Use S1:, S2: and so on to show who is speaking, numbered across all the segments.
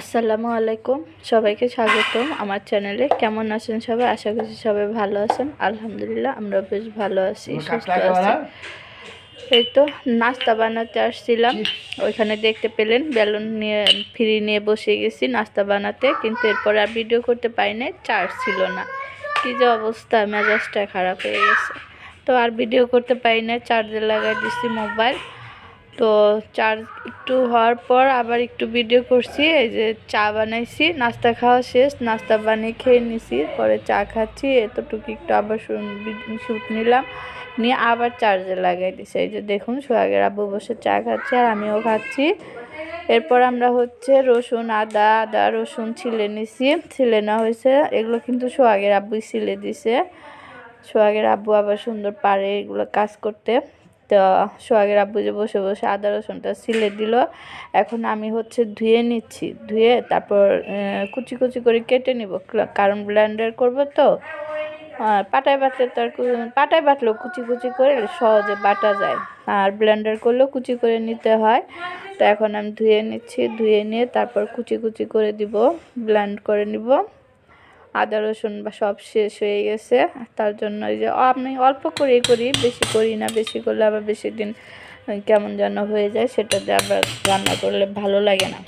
S1: আসসালামু আলাইকুম। সবাইকে স্বাগতম আমার চ্যানেলে। কেমন আছেন সবাই? আশা করছি সবাই ভালো আছেন। আলহামদুলিল্লাহ আমরা বেশ ভালো আছি সুস্থ আছি। এই তো নাস্তা বানাতে আসছিলাম। ওইখানে দেখতে পেলেন বেলুন নিয়ে ফ্রি নিয়ে বসে গেছি নাস্তা বানাতে কিন্তু এরপর আর ভিডিও করতে পারি নাই চার্জ ছিল না। কী যে অবস্থা মেজাজটা খারাপ হয়ে গেছে। তো আর ভিডিও করতে পারি না চার্জে লাগাই দিচ্ছি মোবাইল। তো চার্জ একটু হওয়ার পর আবার একটু ভিডিও করছি, এই যে চা বানাইছি, নাস্তা খাওয়া শেষ, নাস্তা বানিয়ে খেয়ে নিছি, পরে চা খাচ্ছি, এতটুকু একটু আবার শ্যুট নিলাম, নিয়ে আবার চার্জে লাগাই দিছি, এই যে দেখুন সোহাগের আব্বু বসে চা খাচ্ছে আর আমিও খাচ্ছি। এরপর আমরা হচ্ছে রসুন, আদা আদা, রসুন ছিলে নিছি, ছিলে নেওয়া হয়েছে, এগুলো কিন্তু সোহাগের আব্বুই ছিলে দিছে। সোহাগের আব্বু আবার সুন্দর পারে এগুলো কাজ করতে। তো সোহাগের আব্বু যে বসে বসে আদা রসুনটা সিলে দিল, এখন আমি হচ্ছে ধুয়ে নিচ্ছি। ধুয়ে তারপর কুচি কুচি করে কেটে নিব। কারণ ব্লেন্ডার করব তো পাটায় বাটলে তো আর পাটায় বাটলেও কুচি কুচি করে সহজে বাটা যায়। আর ব্লেন্ডার করলেও কুচি করে নিতে হয়। তো এখন আমি ধুয়ে নিচ্ছি, ধুয়ে নিয়ে তারপর কুচি কুচি করে দিব ব্লেন্ড করে নিব। আদা, রসুন বা সব শেষ হয়ে গেছে। তার জন্য এই যে আমি অল্প করেই করি, বেশি করি না, বেশি করলে আবার বেশি দিন কেমন যেন হয়ে যায় সেটাতে আবার রান্না করলে ভালো লাগে না।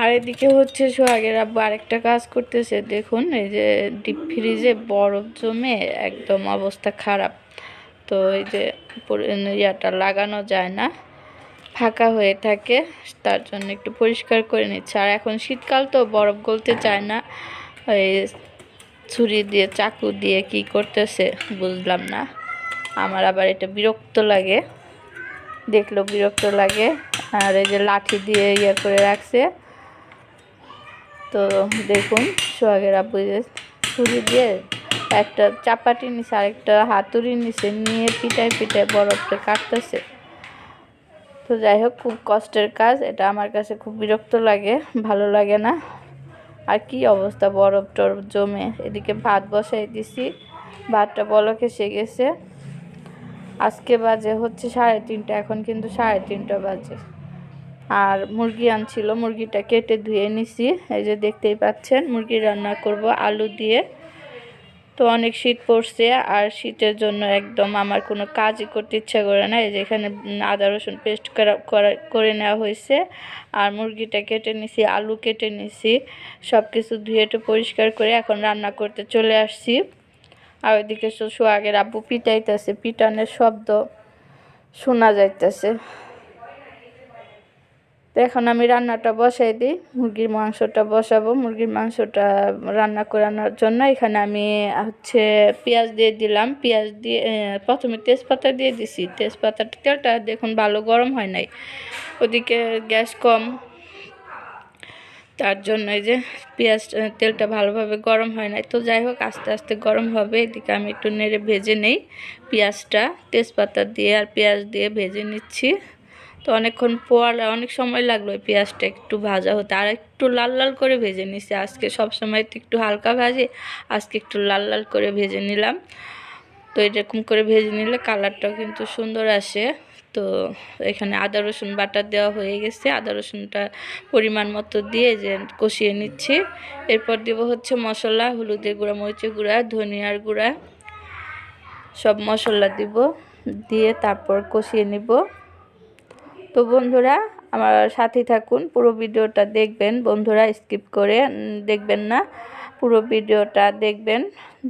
S1: আর এদিকে হচ্ছে সোহাগের আব্বু আরেকটা কাজ করতেছে। দেখুন, এই যে ডিপ ফ্রিজে বরফ জমে একদম অবস্থা খারাপ। তো এই যে ইয়াটা লাগানো যায় না। ফাঁকা হয়ে থাকে, তার জন্য একটু পরিষ্কার করে নিচ্ছে। আর এখন শীতকাল তো বরফ গলতে চায় না, ওই ছুরি দিয়ে, চাকু দিয়ে কি করতেছে বুঝলাম না। আমার আবার এটা বিরক্ত লাগে, দেখলেও বিরক্ত লাগে। আর এই যে লাঠি দিয়ে ইয়ে করে রাখছে। তো দেখুন, সোহাগের আব্বু ছুরি দিয়ে একটা চাপাটি নিছে, আরেকটা হাতুড়ি নিছে, নিয়ে পিটায় পিটায় বরফটা কাটতেছে। তো যাই হোক, খুব কষ্টের কাজ। এটা আমার কাছে খুব বিরক্ত লাগে, ভালো লাগে না। আর কি অবস্থা বরফ টরফ জমে? এদিকে ভাত বসাই দিছি। ভাতটা বলক এসে গেছে। আজকে বাজে হচ্ছে সাড়ে তিনটা, এখন কিন্তু সাড়ে তিনটা বাজে। আর মুরগি আনছিল, মুরগিটা কেটে ধুয়ে নিছি। এই যে দেখতেই পাচ্ছেন, মুরগি রান্না করব আলু দিয়ে। তো অনেক শীত পড়ছে আর শীতের জন্য একদম আমার কোনো কাজই করতে ইচ্ছা করে না। এই যে এখানে আদা রসুন পেস্ট করা নেওয়া হয়েছে আর মুরগিটা কেটে নিছি, আলু কেটে নিছি সব কিছু ধুয়ে একটু পরিষ্কার করে এখন রান্না করতে চলে আসছি। আর ওইদিকে সোয়াগের আব্বু পিটাইতেছে, পিটানের শব্দ শোনা যাইতেছে। তো এখন আমি রান্নাটা বসাই দিই। মুরগির মাংসটা বসাবো। মুরগির মাংসটা রান্না করানোর জন্য এখানে আমি হচ্ছে পেঁয়াজ দিয়ে দিলাম। পেঁয়াজ দিয়ে প্রথমে তেজপাতা দিয়ে দিছি। তেজপাতাটা তেলটা দেখুন ভালো গরম হয় নাই। ওদিকে গ্যাস কম। তার জন্য এই যে পেঁয়াজ তেলটা ভালোভাবে গরম হয় নাই। তো যাই হোক, আস্তে আস্তে গরম হবে। এদিকে আমি একটু নেড়ে ভেজে নেই পেঁয়াজটা। তেজপাতা দিয়ে আর পেঁয়াজ দিয়ে ভেজে নিচ্ছি। তো অনেকক্ষণ পর অনেক সময় লাগল পেঁয়াজটা একটু ভাজা হতে। আর একটু লাল লাল করে ভেজে নিছি। আজকে সব সময় তো একটু হালকা ভাজে, আজকে একটু লাল লাল করে ভেজে নিলাম। তো এরকম করে ভেজে নিলে কালারটাও কিন্তু সুন্দর আসে। তো এখানে আদা, রসুন বাটা দেওয়া হয়ে গেছে। আদা, রসুনটা পরিমাণ মতো দিয়ে যে কষিয়ে নিচ্ছি। এরপর দেব হচ্ছে মশলা, হলুদের গুঁড়া, মরিচের গুঁড়া, ধনিয়ার গুঁড়া। সব মশলা দিব। দিয়ে তারপর কষিয়ে নিব। তো বন্ধুরা, আমার সাথে থাকুন। পুরো ভিডিওটা দেখবেন। বন্ধুরা স্কিপ করে দেখবেন না। পুরো ভিডিওটা দেখবেন।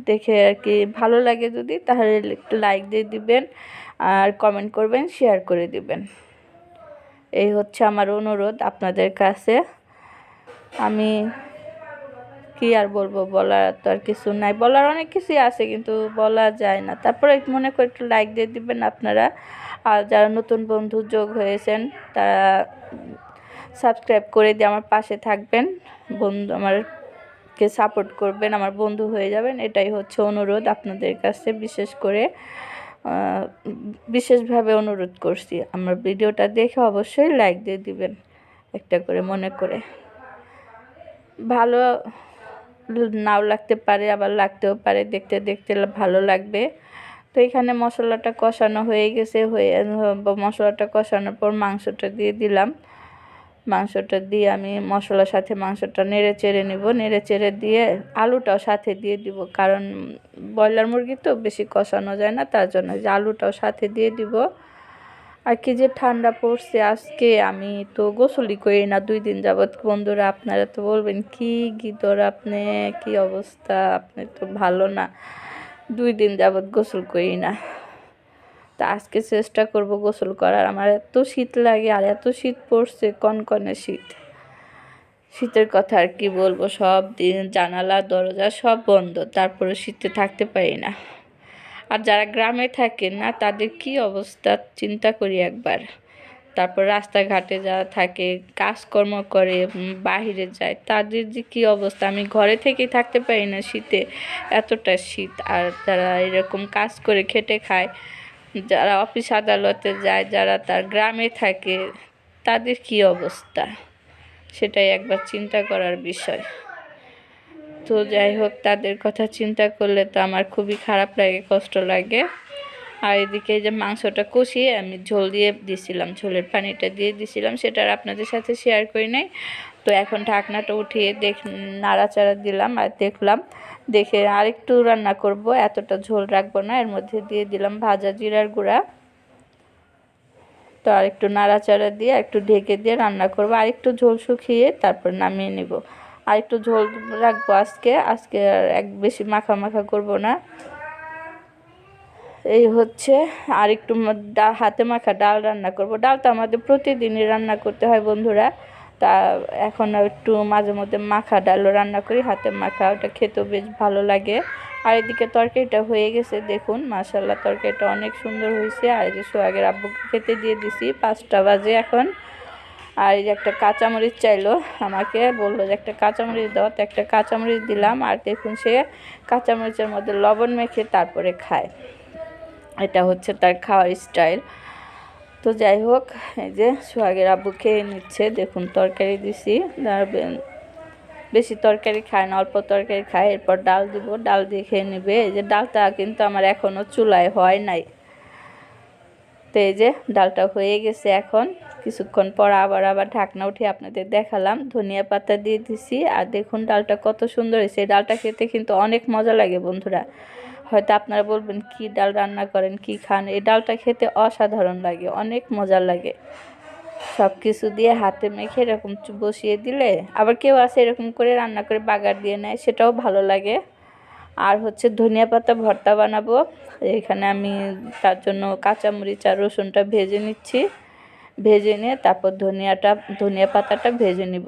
S1: দেখে আর কি ভালো লাগে যদি, তাহলে একটু লাইক দিয়ে দিবেন আর কমেন্ট করবেন শেয়ার করে দিবেন। এই হচ্ছে আমার অনুরোধ আপনাদের কাছে। আমি কি আর বলব, বলার তো আর কিছু নাই। বলার অনেক কিছুই আছে, কিন্তু বলা যায় না। তারপরে মনে করে একটু লাইক দিয়ে দিবেন আপনারা। আর যারা নতুন বন্ধু যোগ হয়েছেন, তারা সাবস্ক্রাইব করে দিয়ে আমার পাশে থাকবেন। বন্ধু, আমারকে সাপোর্ট করবেন, আমার বন্ধু হয়ে যাবেন। এটাই হচ্ছে অনুরোধ আপনাদের কাছে। বিশেষ করে বিশেষভাবে অনুরোধ করছি, আমার ভিডিওটা দেখে অবশ্যই লাইক দিয়ে দিবেন, একটা করে মনে করে। ভালো নাও লাগতে পারে, আবার লাগতেও পারে, দেখতে দেখতে ভালো লাগবে। তো এখানে মশলাটা কষানো হয়ে গেছে, হয়ে মশলাটা কষানোর পর মাংসটা দিয়ে দিলাম। মাংসটা দিয়ে আমি মশলার সাথে মাংসটা নেড়ে চেড়ে নিব। নেড়ে চেড়ে দিয়ে আলুটাও সাথে দিয়ে দিব, কারণ ব্রয়লার মুরগি তো বেশি কষানো যায় না, তার জন্য যে আলুটাও সাথে দিয়ে দিব। আর কি যে ঠান্ডা পড়ছে আজকে, আমি তো গোসলই করি না, দুই দিন যাবৎ। বন্ধুরা, আপনারা তো বলবেন, কি গীতর আপনি, কি অবস্থা, আপনি তো ভালো না। দুই দিন যাবৎ গোসল করি না। তা আজকে চেষ্টা করব গোসল করার। আমার এত শীত লাগে আর এত শীত পড়ছে, কনকনে শীত। শীতের কথা আর কি বলব? সব দিন জানালা, দরজা সব বন্ধ, তারপরে শীতে থাকতে পারি না। আর যারা গ্রামে থাকেন না, তাদের কি অবস্থা? চিন্তা করি একবার। তারপর রাস্তাঘাটে যারা থাকে, কাজকর্ম করে বাহিরে যায়, তাদের যে কী অবস্থা? আমি ঘরে থেকেই থাকতে পারি না শীতে, এতটা শীত। আর যারা এরকম কাজ করে খেটে খায়। যারা অফিস আদালতে যায়, যারা তার গ্রামে থাকে, তাদের কি অবস্থা? সেটাই একবার চিন্তা করার বিষয়। তো যাই হোক, তাদের কথা চিন্তা করলে তো আমার খুবই খারাপ লাগে, কষ্ট লাগে। আর এদিকে যে মাংসটা কষিয়ে আমি ঝোল দিয়ে দিছিলাম, ঝোলের পানিটা দিয়ে দিছিলাম, সেটা আর আপনাদের সাথে শেয়ার করি নাই। তো এখন ঢাকনাটা উঠিয়ে দেখ, নাড়াচাড়া দিলাম আর দেখলাম, দেখে আরেকটু রান্না করব, এতটা ঝোল রাখব না, এর মধ্যে দিয়ে দিলাম ভাজা জিরার গুঁড়া। তো আর আরেকটু নাড়াচাড়া দিয়ে একটু ঢেকে দিয়ে রান্না করব, আরেকটু ঝোল শুকিয়ে তারপর নামিয়ে নিব। আর একটু ঝোল রাখব আজকে আজকে আর এক বেশি মাখা মাখা করব না। এই হচ্ছে আর একটু হাতে মাখা ডাল রান্না করব। ডালটা আমাদের প্রতিদিনই রান্না করতে হয় বন্ধুরা। তা এখন একটু মাঝে মধ্যে মাখা ডালও রান্না করি, হাতে মাখা, ওটা খেতেও বেশ ভালো লাগে। আর এদিকে তরকারিটা হয়ে গেছে, দেখুন মাসাল্লাহ তরকারিটা অনেক সুন্দর হয়েছে। আর এই যে সোহাগের আব্বুকে খেতে দিয়ে দিছি, পাঁচটা বাজে এখন। আর এই যে একটা কাঁচামরিচ চাইলো আমাকে, বলল যে একটা কাঁচামরিচ দাও। তো একটা কাঁচামরিচ দিলাম, আর দেখুন সে কাঁচামরিচের মধ্যে লবণ মেখে তারপরে খায়। এটা হচ্ছে তার খাওয়ার স্টাইল। তো যাই হোক, এই যে সোহাগের আব্বু খেয়ে নিচ্ছে, দেখুন তরকারি দিছি। বেশি তরকারি খায় না, অল্প তরকারি খায়, এরপর ডাল দিব। ডাল দিয়ে খেয়ে নেবে। এই যে ডালটা কিন্তু আমার এখনও চুলায় হয় নাই। তো এই যে ডালটা হয়ে গেছে এখন। কিছুক্ষণ পর আবার আবার ঢাকনা উঠে আপনাদের দেখালাম। ধনিয়া পাতা দিয়ে দিছি। আর দেখুন ডালটা কত সুন্দর হয়েছে। ডালটা খেতে কিন্তু অনেক মজা লাগে বন্ধুরা। হয়তো আপনারা বলবেন, কি ডাল রান্না করেন, কি খান? এই ডালটা খেতে অসাধারণ লাগে, অনেক মজা লাগে। সব কিছু দিয়ে হাতে মেখে এরকম বসিয়ে দিলে আবার কেউ আছে এরকম করে রান্না করে বাগার দিয়ে নেয়, সেটাও ভালো লাগে। আর হচ্ছে ধনিয়া পাতা ভর্তা বানাবো। এখানে আমি তার জন্য কাঁচামরিচ আর রসুনটা ভেজে নিচ্ছি। ভেজে নিয়ে তারপর ধনিয়াটা, ধনিয়া পাতাটা ভেজে নিব।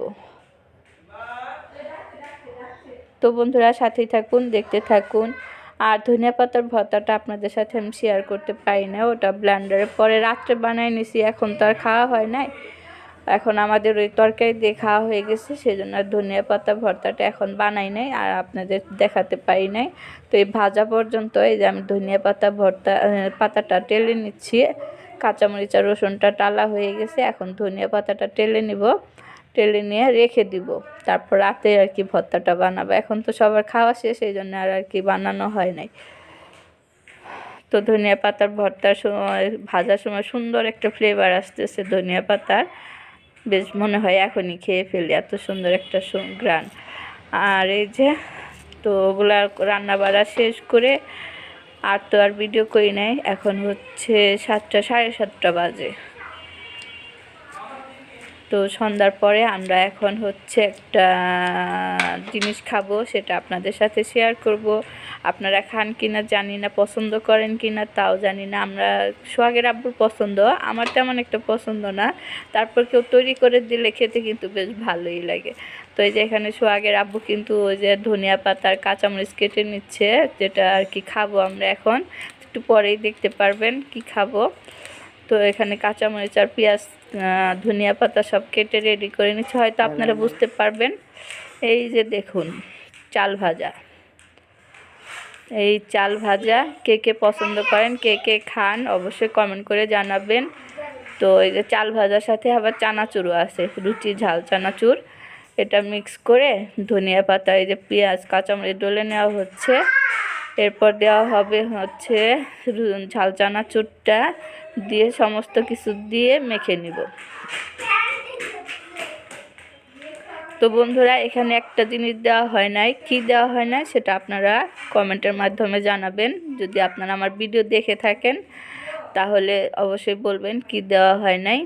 S1: তো বন্ধুরা, সাথেই থাকুন, দেখতে থাকুন। আর ধনিয়া পাতার ভর্তাটা আপনাদের সাথে আমি শেয়ার করতে পারি না, ওটা ব্ল্যান্ডারে পরে রাত্রে বানাই নিছি, এখন তো আর খাওয়া হয় নাই। এখন আমাদের ওই তরকারি দিয়ে খাওয়া হয়ে গেছে সেই জন্য আর ধনিয়া পাতা ভর্তাটা এখন বানাই নাই আর আপনাদের দেখাতে পারি নাই। তো এই ভাজা পর্যন্ত, এই যে আমি ধনিয়া পাতা ভর্তা পাতাটা টেলে নিচ্ছি। কাঁচামরিচ আর রসুনটা টালা হয়ে গেছে, এখন ধনিয়া পাতাটা টেলে নিব। টেলে নিয়ে রেখে দিব। তারপর রাতে আর কি ভর্তাটা বানাবো। এখন তো সবার খাওয়া শেষ, এই জন্য আর আর কি বানানো হয় নাই। তো ধনিয়া পাতার ভর্তার সময়, ভাজার সময় সুন্দর একটা ফ্লেভার আসতেছে ধনিয়া পাতার। বেশ মনে হয় এখনই খেয়ে ফেলি, এত সুন্দর একটা গ্রান। আর এই যে, তো ওগুলা রান্না বাড়া শেষ করে আর তো আর ভিডিও করি নাই। এখন হচ্ছে সাতটা, সাড়ে সাতটা বাজে। তো সন্ধ্যার পরে আমরা এখন হচ্ছে একটা জিনিস খাব, সেটা আপনাদের সাথে শেয়ার করব। আপনারা খান কি না জানি না, পছন্দ করেন কি না তাও জানি না। আমরা সোহাগের আব্বুর পছন্দ, আমার তেমন একটা পছন্দ না। তারপর কেউ তৈরি করে দিলে খেতে কিন্তু বেশ ভালোই লাগে। তো এই যে এখানে সোহাগের আব্বু কিন্তু ওই যে ধনিয়া পাতার কাঁচামরিচ কেটে নিচ্ছে, যেটা আর কি খাব আমরা এখন। একটু পরেই দেখতে পারবেন কি খাব। তো এখানে কাঁচামরিচ আর পেঁয়াজ ধনিয়া পাতা সব কেটে রেডি করে নিচ্ছে। হয়তো আপনারা বুঝতে পারবেন। এই যে দেখুন চাল ভাজা। এই চাল ভাজা কে কে পছন্দ করেন কে কে খান অবশ্যই কমেন্ট করে জানাবেন। তো এই যে চাল ভাজার সাথে আবার চানাচুরও আছে রুচি ঝাল চানাচুর। এটা মিক্স করে ধনিয়া পাতা এই যে পেঁয়াজ কাঁচামরিচ ডলে নেওয়া হচ্ছে। এরপর দেওয়া হবে হচ্ছে ঝাল চানাচুরটা দিয়ে সমস্ত কিছু দিয়ে মেখে নিব। তো বন্ধুরা, এখানে একটা জিনিস দেওয়া হয় নাই। কি দেওয়া হয় নাই সেটা আপনারা কমেন্টের মাধ্যমে জানাবেন। যদি আপনারা আমার ভিডিও দেখে থাকেন, তাহলে অবশ্যই বলবেন কি দেওয়া হয় নাই।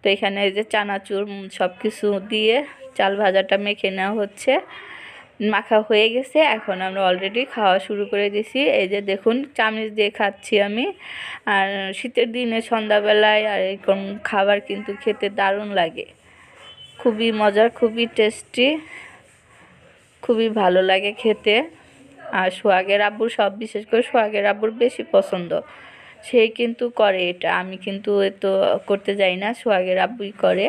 S1: তো এখানে এই যে চানাচুর সব কিছু দিয়ে চাল ভাজাটা মেখে নেওয়া হচ্ছে। মাখা হয়ে গেছে, এখন আমরা অলরেডি খাওয়া শুরু করে দিছি এই যে দেখুন, চামচ দিয়ে খাচ্ছি আমি। আর শীতের দিনে সন্ধ্যাবেলায় আর এরকম খাবার কিন্তু খেতে দারুণ লাগে। খুবই মজার, খুবই টেস্টি খুবই ভালো লাগে খেতে। আর সোহাগের আব্বুর সব বিশেষ করে সোহাগের আব্বুর বেশি পছন্দ। সেই কিন্তু করে এটা। আমি কিন্তু তো করতে যাই না, সোহাগের আব্বুই করে।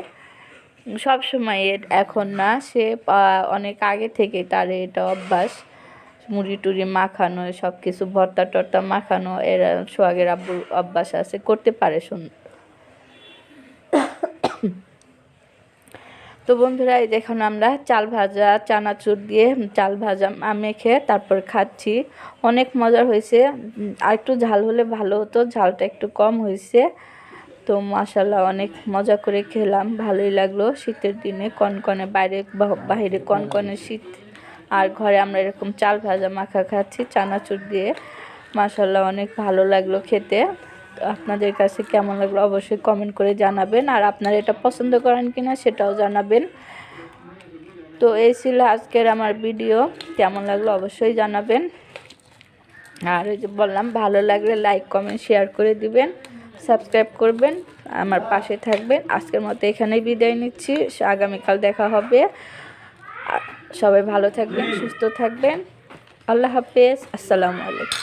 S1: সব সময় এখন না, সে অনেক আগে থেকে তার এটা অভ্যাস। মুড়ি টুড়ি মাখানো সব কিছু ভর্তা টর্তা মাখানো, এরা সোহাগের আব্বুর অভ্যাস আছে, করতে পারে সুন্দর তো বন্ধুরা, এই দেখুন আমরা চাল ভাজা, চানাচুর দিয়ে চাল ভাজা মেখে তারপর খাচ্ছি। অনেক মজার হয়েছে। আর একটু ঝাল হলে ভালো হতো, ঝালটা একটু কম হয়েছে। তো মাসাল্লাহ অনেক মজা করে খেলাম। ভালোই লাগল। শীতের দিনে কনকনে বাইরে বাইরে কনকনে শীত, আর ঘরে আমরা এরকম চাল ভাজা মাখা খাচ্ছি চানাচুর দিয়ে। মাসাল্লাহ অনেক ভালো লাগল খেতে। আপনাদের কাছে কেমন লাগল অবশ্যই কমেন্ট করে জানাবেন। আর আপনারা এটা পছন্দ করেন কিনা সেটাও জানাবেন। তো এই ছিল আজকের আমার ভিডিও। কেমন লাগল অবশ্যই জানাবেন। আর ওই যে বললাম, ভালো লাগলে লাইক কমেন্ট শেয়ার করে দিবেন। সাবস্ক্রাইব করবেন, আমার পাশে থাকবেন। আজকের মতো এখানেই বিদায় নিচ্ছি। আগামীকাল দেখা হবে। সবাই ভালো থাকবেন, সুস্থ থাকবেন। আল্লাহ হাফেজ। আসসালামু আলাইকুম।